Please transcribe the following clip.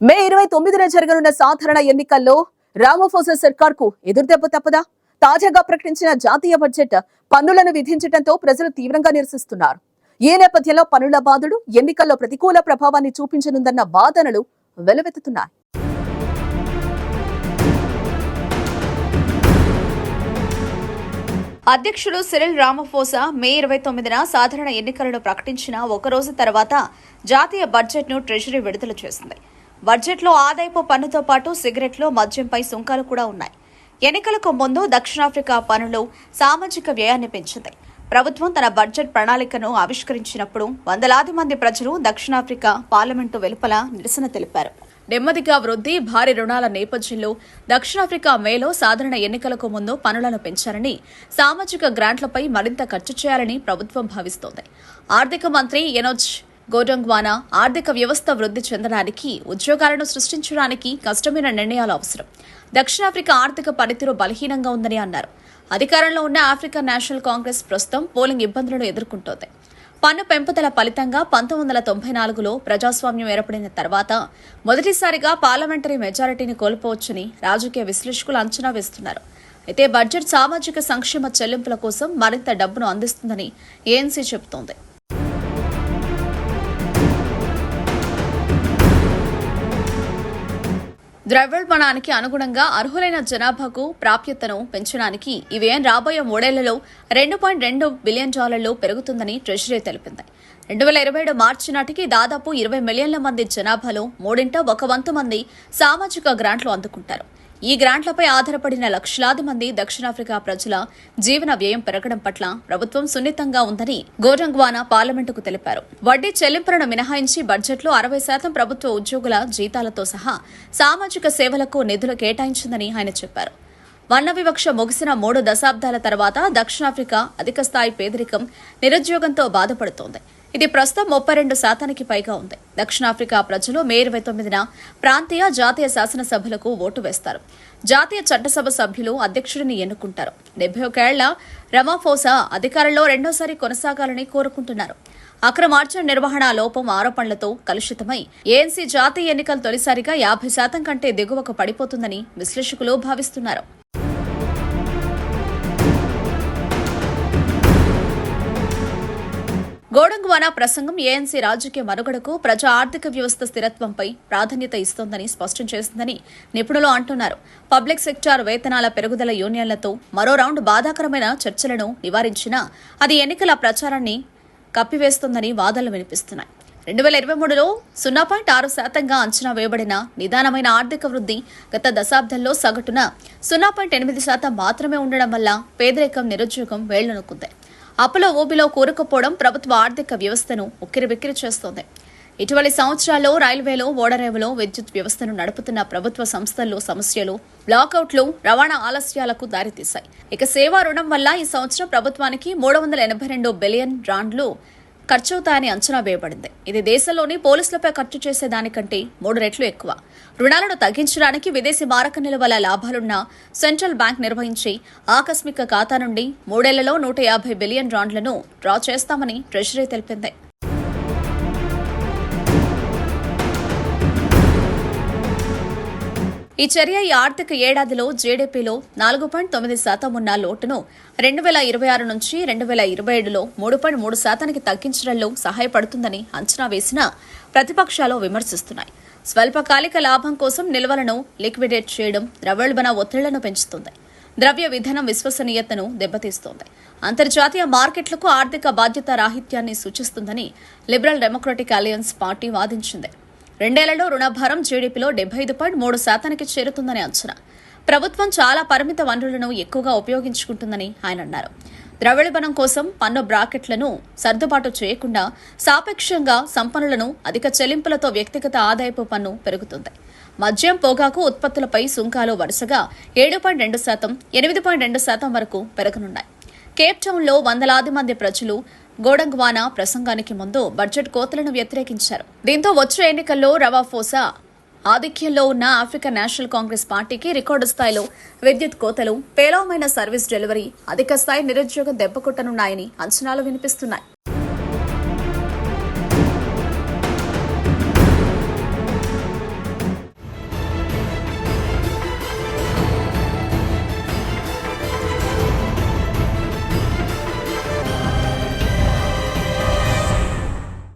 మే ఇరవై తొమ్మిదిన జరగనున్న సాధారణ ఎన్నికల్లో రామఫోసా సర్కార్కు ఎదురుదెబ్బ తప్పదా? తాజాగా ప్రకటించిన జాతీయ బడ్జెట్ పన్నులను విధించడంతో ప్రజలు తీవ్రంగా నిరసిస్తున్నారు. ఈ నేపథ్యంలో పన్నుల బాధుడు ఎన్నికల్లో ప్రతికూల ప్రభావాన్ని చూపించనుందన్న వాదనలు వెలువెత్తుతున్నాయి. అధ్యక్షుడు సిరిల్ రామఫోసా మే ఇరవై తొమ్మిదిన సాధారణ ఎన్నికలను ప్రకటించిన ఒక రోజు తర్వాత జాతీయ బడ్జెట్ను ట్రెజరీ విడుదల చేసింది. బడ్జెట్లో ఆదాయపు పన్నుతో పాటు సిగరెట్లు మద్యంపై సుంకాలు కూడా ఉన్నాయి. ఎన్నికలకు ముందు దక్షిణాఫ్రికా పనులు సామాజిక వ్యయాన్ని పెంచింది. ప్రభుత్వం తన బడ్జెట్ ప్రణాళికను ఆవిష్కరించినప్పుడు వందలాది మంది ప్రజలు దక్షిణాఫ్రికా పార్లమెంటు వెలుపల నిరసన తెలిపారు. నెమ్మదిగా వృద్ధి భారీ రుణాల నేపథ్యంలో దక్షిణాఫ్రికా మేలో సాధారణ ఎన్నికలకు ముందు పనులను పెంచారని సామాజిక గ్రాంట్లపై మరింత ఖర్చు చేయాలని ప్రభుత్వం భావిస్తోంది. ఆర్థిక మంత్రి ఎనోజ్ గోడంగ్వానా ఆర్థిక వ్యవస్థ వృద్ధి చెందడానికి ఉద్యోగాలను సృష్టించడానికి కష్టమైన నిర్ణయాలు అవసరం. దక్షిణాఫ్రికా ఆర్థిక పనితీరు బలహీనంగా ఉందని అన్నారు. అధికారంలో ఉన్న ఆఫ్రికా నేషనల్ కాంగ్రెస్ ప్రస్తుతం పోలింగ్ ఇబ్బందులను ఎదుర్కొంటోంది. పన్ను పెంపుదల ఫలితంగా పంతొమ్మిది వందల తొంభై నాలుగులో ప్రజాస్వామ్యం ఏర్పడిన తర్వాత మొదటిసారిగా పార్లమెంటరీ మెజారిటీని కోల్పోవచ్చని రాజకీయ విశ్లేషకులు అంచనా వేస్తున్నారు. అయితే బడ్జెట్ సామాజిక సంక్షేమ చెల్లింపుల కోసం మరింత డబ్బును అందిస్తుందని ఏఎన్సీ చెబుతోంది. ద్రవ్యోల్బణానికి అనుగుణంగా అర్హులైన జనాభాకు ప్రాప్యతను పెంచడానికి ఈ వ్యయం రాబోయే మూడేళ్ళలో రెండు పాయింట్ రెండు బిలియన్ డాలర్లు పెరుగుతుందని ట్రెజరీ తెలిపింది. రెండు వేల ఇరవై ఏడు మార్చి నాటికి దాదాపు ఇరవై మిలియన్ల మంది జనాభాలో మూడింట ఒక వంతు మంది సామాజిక గ్రాంట్లు అందుకుంటారు. ఈ గ్రాంట్లపై ఆధారపడిన లక్షలాది మంది దక్షిణాఫ్రికా ప్రజల జీవన వ్యయం పెరగడం పట్ల ప్రభుత్వం సున్నితంగా ఉందని గోరంగ్వానా పార్లమెంటుకు తెలిపారు. వడ్డీ చెల్లింపులను మినహాయించి బడ్జెట్లో అరవై శాతం ప్రభుత్వ ఉద్యోగుల జీతాలతో సహా సామాజిక సేవలకు నిధులు కేటాయించిందని ఆయన చెప్పారు. వర్ణ వివక్ష ముగిసిన మూడు దశాబ్దాల తర్వాత దక్షిణాఫ్రికా అధిక స్థాయి పేదరికం నిరుద్యోగంతో బాధపడుతోంది. ఇది ప్రస్తుతం ముప్పై రెండు శాతానికి పైగా ఉంది. దక్షిణాఫ్రికా ప్రజలు మే ఇరవై తొమ్మిదిన ప్రాంతీయ జాతీయ శాసనసభలకు ఓటు వేస్తారు. జాతీయ చట్టసభ సభ్యులు అధ్యక్షుడిని ఎన్నుకుంటారు. డెబ్బై ఒకేళ్ళ రమాఫోసా అధికారంలో రెండోసారి కొనసాగాలని కోరుకుంటున్నారు. అక్రమార్జన నిర్వహణ లోపం ఆరోపణలతో కలుషితమై ఏఎన్సీ జాతీయ ఎన్నికలు తొలిసారిగా యాభై శాతం కంటే దిగువకు పడిపోతుందని విశ్లేషకులు భావిస్తున్నారు. గోడంగువానా ప్రసంగం ఏఎన్సీ రాజకీయ మనుగడకు ప్రజా ఆర్థిక వ్యవస్థ స్థిరత్వంపై ప్రాధాన్యత ఇస్తోందని స్పష్టం చేసిందని నిపుణులు అంటున్నారు. పబ్లిక్ సెక్టార్ వేతనాల పెరుగుదల యూనియన్లతో మరో రౌండ్ బాధాకరమైన చర్చలను నివారించినా అది ఎన్నికల ప్రచారాన్ని కప్పివేస్తోందని వాదనలు వినిపిస్తున్నాయి. రెండు వేల ఇరవై మూడులో సున్నా పాయింట్ ఆరు శాతంగా అంచనా వేయబడిన నిదానమైన ఆర్థిక వృద్ధి గత దశాబ్దంలో సగటున సున్నా పాయింట్ ఎనిమిది శాతం మాత్రమే ఉండడం వల్ల పేదరికం నిరుద్యోగం వేళ్ళనుకుంది. అప్పుల ఊబిలో కూరుకుపోవడం ప్రభుత్వ ఆర్థిక వ్యవస్థను ఉక్కిరిబిక్కిరి చేస్తోంది. ఇటీవలి సంవత్సరాల్లో రైల్వేలో ఓడరేవులో విద్యుత్ వ్యవస్థను నడుపుతున్న ప్రభుత్వ సంస్థల్లో సమస్యలు బ్లాకౌట్లు రవాణా ఆలస్యాలకు దారితీశాయి. ఇక సేవా రుణం వల్ల ఈ సంవత్సరం ప్రభుత్వానికి మూడు వందల ఎనభై రెండు బిలియన్ రాండ్లు ఖర్చవుతాయని అంచనా వేయబడింది. ఇది దేశంలోని పోలీసులపై ఖర్చు చేసే దానికంటే మూడు రెట్లు ఎక్కువ. రుణాలను తగ్గించడానికి విదేశీ మారక నిల్వల లాభాలున్న సెంట్రల్ బ్యాంక్ నిర్వహించి ఆకస్మిక ఖాతా నుండి మూడేళ్ళలో నూట యాభై బిలియన్ రాండ్లను డ్రా చేస్తామని ట్రెజరీ తెలిపింది. ఈ చర్య ఈ ఆర్థిక ఏడాదిలో జీడీపీలో నాలుగు పాయింట్ తొమ్మిది శాతం ఉన్న లోటును రెండు వేల ఇరవై ఆరు నుంచి రెండు వేల ఇరవై ఏడులో మూడు పాయింట్ మూడు శాతానికి తగ్గించడంలో సహాయపడుతుందని అంచనా వేసిన ప్రతిపక్షాలు విమర్శిస్తున్నాయి. స్వల్పకాలిక లాభం కోసం నిల్వలను లిక్విడేట్ చేయడం ద్రవ్యోల్బణ ఒత్తిళ్ళను పెంచుతుంది. ద్రవ్య విధానం విశ్వసనీయతను దెబ్బతీస్తోంది. అంతర్జాతీయ మార్కెట్లకు ఆర్థిక బాధ్యత రాహిత్యాన్ని సూచిస్తుందని లిబరల్ డెమోక్రటిక్ అలయన్స్ పార్టీ వాదించింది. రెండేళ్ళలో రుణభారం జీడీపీలో డెబ్బై ఐదు పాయింట్ మూడు శాతానికి చేరుతుందని అంచనా. ప్రభుత్వం చాలా పరిమిత వనరులను ఎక్కువగా ఉపయోగించుకుంటుందని ఆయన అన్నారు. ద్రవ్యోల్బణం కోసం పన్ను బ్రాకెట్లను సర్దుబాటు చేయకుండా సాపేక్షంగా సంపన్నులను అధిక చెల్లింపులతో వ్యక్తిగత ఆదాయపు పన్ను పెరుగుతుంది. మద్యం పొగాకు ఉత్పత్తులపై సుంకాలు వరుసగా ఏడు పాయింట్ రెండు శాతం ఎనిమిది పాయింట్ రెండు శాతం వరకు పెరగనున్నాయి. కేప్ టౌన్లో వందలాది మంది ప్రజలు గోడంగ్వానా ప్రసంగానికి ముందు బడ్జెట్ కోతలను వ్యతిరేకించారు. దీంతో వచ్చే ఎన్నికల్లో రవాఫోసా ఆధిక్యంలో ఉన్న ఆఫ్రికన్ నేషనల్ కాంగ్రెస్ పార్టీకి రికార్డు స్థాయిలో విద్యుత్ కోతలు పేలవమైన సర్వీస్ డెలివరీ అధిక స్థాయి నిరుద్యోగం దెబ్బకొట్టనున్నాయని అంచనాలు వినిపిస్తున్నాయి.